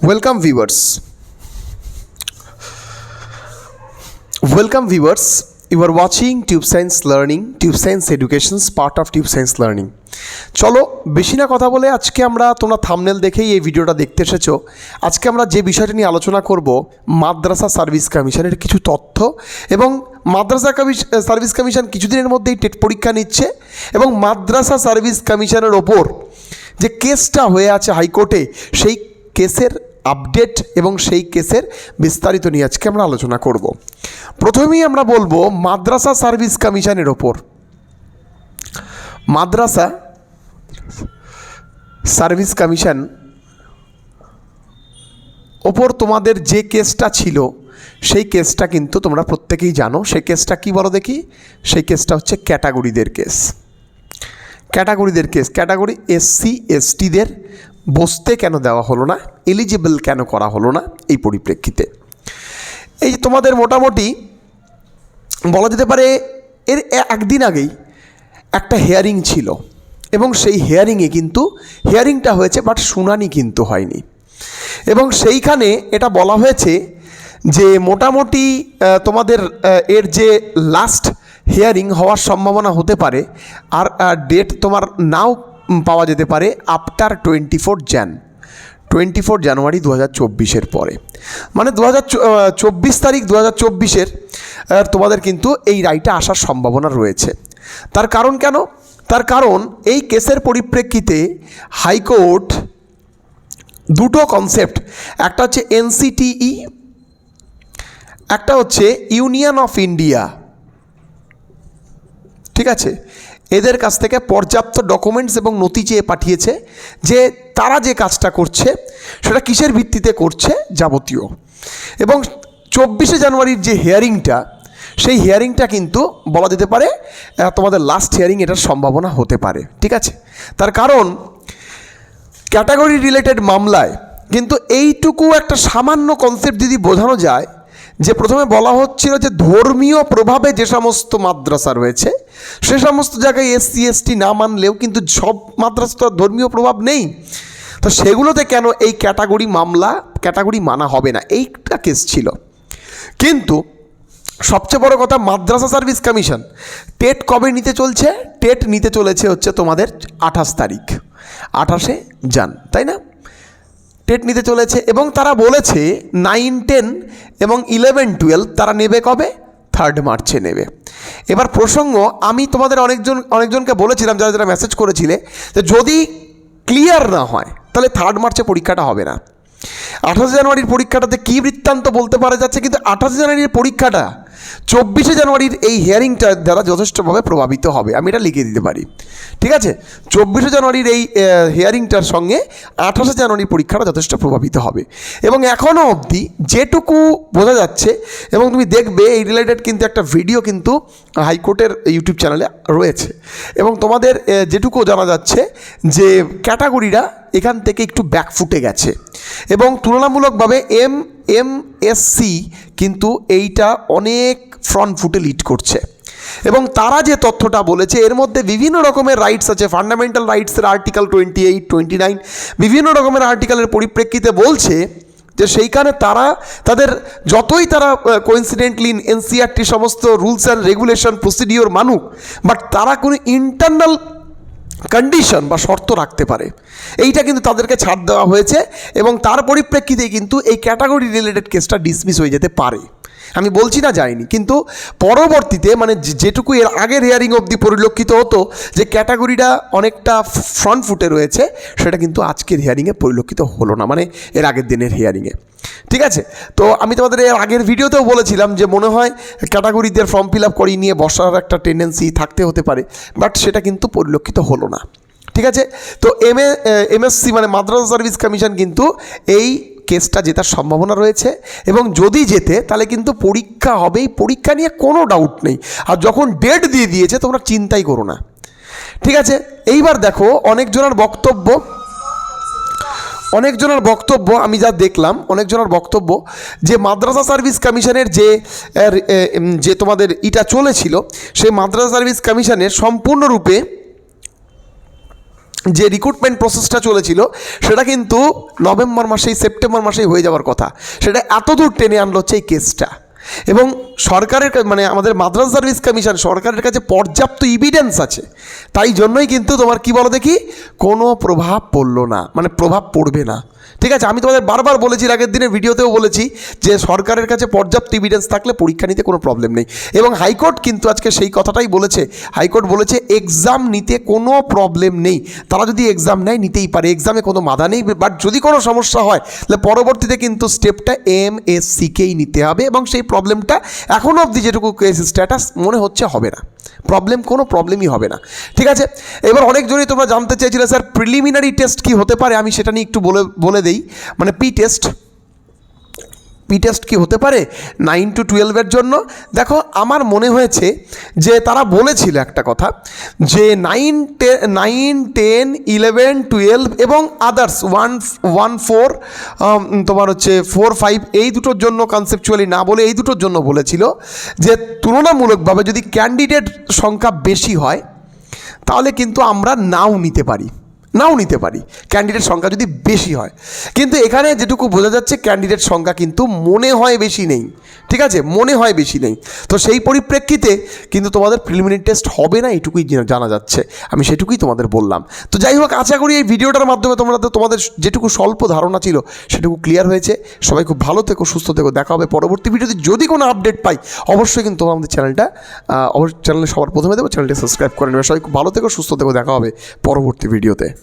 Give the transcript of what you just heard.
Welcome viewers. Welcome viewers. You are watching Tube Science Learning, Tube Science Education's part of Tube Science Learning. চলো বেশি না কথা বলে আজকে আমরা তোমরা থামনেল দেখেই এই ভিডিওটা দেখতে এসেছ আজকে আমরা যে বিষয়টা নিয়ে আলোচনা করব মাদ্রাসা সার্ভিস কমিশনের কিছু তথ্য এবং মাদ্রাসা সার্ভিস কমিশন কিছুদিনের মধ্যেই টেট পরীক্ষা নিচ্ছে এবং মাদ্রাসা সার্ভিস কমিশনের ওপর যে কেসটা হয়ে আছে হাইকোর্টে সেই কেসের আপডেট এবং সেই কেসের বিস্তারিত নিয়ে আজকে আমরা আলোচনা করব। প্রথমেই আমরা বলব মাদ্রাসা সার্ভিস কমিশনের ওপর। মাদ্রাসা সার্ভিস কমিশন ওপর তোমাদের যে কেসটা ছিল, সেই কেসটা কিন্তু তোমরা প্রত্যেকেই জানো। সেই কেসটা কি বলো দেখি? সেই কেসটা হচ্ছে ক্যাটাগরিদের কেস। ক্যাটাগরিদের কেস। ক্যাটাগরি এসসি, এসটিদের বসতে কেন দেওয়া হলো না? এলিজিবল কেন করা হলো না? এই পরিপ্রেক্ষিতে। এই তোমাদের মোটামুটি বলা যেতে পারে এর একদিন আগেই একটা হেয়ারিং ছিল। এবং সেই হেয়ারিংয়ে কিন্তু হেয়ারিংটা হয়েছে বাট শুনানি কিন্তু হয়নি। এবং সেইখানে এটা বলা হয়েছে যে মোটামুটি তোমাদের এর যে লাস্ট হিয়ারিং হওয়ার সম্ভাবনা হতে পারে, আর ডেট তোমার নাও পাওয়া যেতে পারে after twenty four Jan twenty four জানুয়ারি দু হাজার চব্বিশের পরে। মানে দু হাজার চব্বিশ তারিখ দু হাজার চব্বিশের তোমাদের কিন্তু এই রায়টা আসার সম্ভাবনা রয়েছে। তার কারণ কেন? তার কারণ এই কেসের পরিপ্রেক্ষিতে হাইকোর্ট দুটো কনসেপ্ট, একটা হচ্ছে এনসিটিই, একটা হচ্ছে ইউনিয়ন অফ ইন্ডিয়া। ঠিক আছে? এদের কাছ থেকে পর্যাপ্ত ডকুমেন্টস এবং নথি চেয়ে পাঠিয়েছে যে তারা যে কাজটা করছে, সেটা কিসের ভিত্তিতে করছে যাবতীয়। এবং চব্বিশে জানুয়ারির যে হিয়ারিংটা সেই হিয়ারিংটা কিন্তু বলা যেতে পারে তোমাদের লাস্ট হিয়ারিং এটার সম্ভাবনা হতে পারে, ঠিক আছে? তার কারণ ক্যাটাগরি রিলেটেড মামলায় কিন্তু এইটুকু একটা সামান্য কনসেপ্ট যদি বোঝানো যায় যে প্রথমে বলা হচ্ছিল যে ধর্মীয় প্রভাবে যে সমস্ত মাদ্রাসা রয়েছে, সে সমস্ত জায়গায় এসসি এসটি না মানলেও কিন্তু সব মাদ্রাসা তো ধর্মীয় প্রভাব নেই। তো সেগুলোতে কেন এই ক্যাটাগরি মামলা, ক্যাটাগরি মানা হবে না? এইটা কেস ছিল। কিন্তু সবচেয়ে বড় কথা, মাদ্রাসা সার্ভিস কমিশন টেট কবে নিতে চলছে? টেট নিতে চলেছে হচ্ছে তোমাদের আঠাশ তারিখ, আঠাশে যান তাই না? টেট নিতে চলেছে এবং তারা বলেছে নাইন, টেন এবং ইলেভেন, টুয়েলভ তারা নেবে কবে? থার্ড মার্চে নেবে। এবার প্রসঙ্গ, আমি তোমাদের অনেকজন, অনেকজনকে বলেছিলাম, যারা যারা মেসেজ করেছিলে, যে যদি ক্লিয়ার না হয়, তাহলে থার্ড মার্চে পরীক্ষাটা হবে না। আঠাশে জানুয়ারির পরীক্ষাটাতে কী বৃত্তান্ত বলতে পারা যাচ্ছে? কিন্তু আঠাশে জানুয়ারির পরীক্ষাটা চব্বিশে জানুয়ারির এই হিয়ারিংটা দ্বারা যথেষ্টভাবে প্রভাবিত হবে। আমি এটা লিখে দিতে পারি। ঠিক আছে? চব্বিশে জানুয়ারির এই হিয়ারিংটার সঙ্গে আঠাশে জানুয়ারির পরীক্ষাটা যথেষ্ট প্রভাবিত হবে। এবং এখনও অবধি যেটুকু বোঝা যাচ্ছে, এবং তুমি দেখবে এই রিলেটেড কিন্তু একটা ভিডিও কিন্তু হাইকোর্টের ইউটিউব চ্যানেলে রয়েছে। এবং তোমাদের যেটুকু জানা যাচ্ছে যে ক্যাটাগরিরা এখান থেকে একটু ব্যাকফুটে গেছে। এবং তুলনামূলকভাবে এম এম এসসি কিন্তু এইটা অনেক ফ্রন্ট ফুটে লিড করছে। এবং তারা যে তথ্যটা বলেছে, এর মধ্যে বিভিন্ন রকমের রাইটস আছে। Fundamental রাইটসের article twenty eight twenty nine বিভিন্ন রকমের আর্টিকেলের পরিপ্রেক্ষিতে বলছে যে সেইখানে তারা, তাদের যতই তারা কোইন্সিডেন্টলি এনসিআরটি সমস্ত রুলস অ্যান্ড রেগুলেশন প্রসিডিওর মানুক বাট তারা কোনো ইন্টারনাল কন্ডিশন বা শর্ত রাখতে পারে। এইটা কিন্তু তাদেরকে ছাড় দেওয়া হয়েছে এবং তার পরিপ্রেক্ষিতে কিন্তু এই ক্যাটাগরি রিলেটেড কেসটা ডিসমিস হয়ে যেতে পারে। আমি বলছি না যায়নি কিন্তু পরবর্তীতে মানে যেটুকু এর আগের হিয়ারিং অবধি পরিলক্ষিত হতো যে ক্যাটাগরিটা অনেকটা ফ্রন্ট ফুটে রয়েছে, সেটা কিন্তু আজকের হিয়ারিংয়ে পরিলক্ষিত হলো না মানে এর আগের দিনের হিয়ারিংয়ে ঠিক আছে? তো আমি তোমাদের এর আগের ভিডিওতেও বলেছিলাম যে মনে হয় ক্যাটাগরিদের ফর্ম ফিল আপ করিয়ে নিয়ে বসার একটা টেন্ডেন্সি থাকতে হতে পারে বাট সেটা কিন্তু পরিলক্ষিত হলো না। ঠিক আছে? তো এম এ এমএসসি মানে মাদ্রাসা সার্ভিস কমিশন কিন্তু এই কেসটা জেতার সম্ভাবনা রয়েছে এবং যদি জেতে, তাহলে কিন্তু পরীক্ষা হবেই। পরীক্ষা নিয়ে কোনো ডাউট নেই। আর যখন ডেট দিয়ে দিয়েছে, তোমরা চিন্তাই করো না। ঠিক আছে? এইবার দেখো, অনেকজনের বক্তব্য অনেকজনের বক্তব্য, আমি যা দেখলাম, অনেকজনের বক্তব্য যে মাদ্রাসা সার্ভিস কমিশনের যে যে তোমাদের ইটা চলেছিল, সেই মাদ্রাসা সার্ভিস কমিশনের সম্পূর্ণরূপে যে রিক্রুটমেন্ট প্রসেসটা চলেছিল, সেটা কিন্তু নভেম্বর মাসেই সেপ্টেম্বর মাসেই হয়ে যাওয়ার কথা। সেটা এত দূর টেনে আনলো হচ্ছে এই কেসটা এবং সরকারের মানে আমাদের মাদ্রাস সার্ভিস কমিশন সরকারের কাছে পর্যাপ্ত ইভিডেন্স আছে। তাই জন্যই কিন্তু তোমার কি বলো দেখি? কোনো প্রভাব পড়ল না। মানে প্রভাব পড়বে না। ঠিক আছে, আমি তোমাদের বারবার বলেছি আগের দিনের ভিডিওতেও বলেছি যে সরকারের কাছে পর্যাপ্ত ইভিডেন্স থাকলে পরীক্ষা নিতে কোনো প্রবলেম নেই। এবং হাইকোর্ট কিন্তু আজকে সেই কথাটাই বলেছে। হাইকোর্ট বলেছে এক্সাম নিতে কোনো প্রবলেম নেই। তারা যদি এক্সাম নেয়, নিতেই পারে। এক্সামে কোনো বাধা নেই। বাট যদি কোনো সমস্যা হয়, তাহলে পরবর্তীতে কিন্তু স্টেপটা এম এস সিকেই নিতে হবে এবং সেই প্রবলেমটা এখনও অবধি যেটুকু কেস স্ট্যাটাস মনে হচ্ছে হবে না। প্রবলেম কোনো প্রবলেমই হবে না। ঠিক আছে? এবার অনেক জনই তোমরা জানতে চাইছিলে স্যার প্রিলিমিনারি টেস্ট কি হতে পারে? আমি সেটা নিয়ে একটু বলে বলে দেই। মানে পি টেস্ট পি টেস্ট কি হতে পারে? নাইন টু টুয়েলভের জন্য। দেখো, আমার মনে হয়েছে যে তারা বলেছিল একটা কথা, যে নাইন টে নাইন টেন ইলেভেন টুয়েলভ এবং আদার্স ওয়ান ওয়ান ফোর তোমার হচ্ছে ফোর ফাইভ এই দুটোর জন্য কনসেপচুয়ালি না বলে এই দুটোর জন্য বলেছিল যে তুলনামূলকভাবে যদি ক্যান্ডিডেট সংখ্যা বেশি হয়, তাহলে কিন্তু আমরা নাও নিতে পারি। নাও নিতে পারি। ক্যান্ডিডেট সংখ্যা যদি বেশি হয়। কিন্তু এখানে যেটুকু বোঝা যাচ্ছে ক্যান্ডিডেট সংখ্যা কিন্তু মনে হয় বেশি নেই। ঠিক আছে? মনে হয় বেশি নেই। তো সেই পরিপ্রেক্ষিতে কিন্তু তোমাদের প্রিলিমিনারি টেস্ট হবে না, এটুকুই জানা যাচ্ছে। আমি সেটুকুই তোমাদের বললাম। তো যাই হোক, আশা করি এই ভিডিওটার মাধ্যমে তোমরা তোমাদের যেটুকু স্বল্প ধারণা ছিল, সেটুকু ক্লিয়ার হয়েছে। সবাই খুব ভালো থেকো, সুস্থ থেকো। দেখা হবে পরবর্তী ভিডিওতে। যদি কোনো আপডেট পাই, অবশ্যই কিন্তু তোমরা আমাদের চ্যানেলটা অবশ্যই চ্যানেলে সবার প্রথমে দেবো। চ্যানেলটি সাবস্ক্রাইব করে নেবে। সবাই খুব ভালো থেকো, সুস্থ থেকো। দেখা হবে পরবর্তী ভিডিওতে।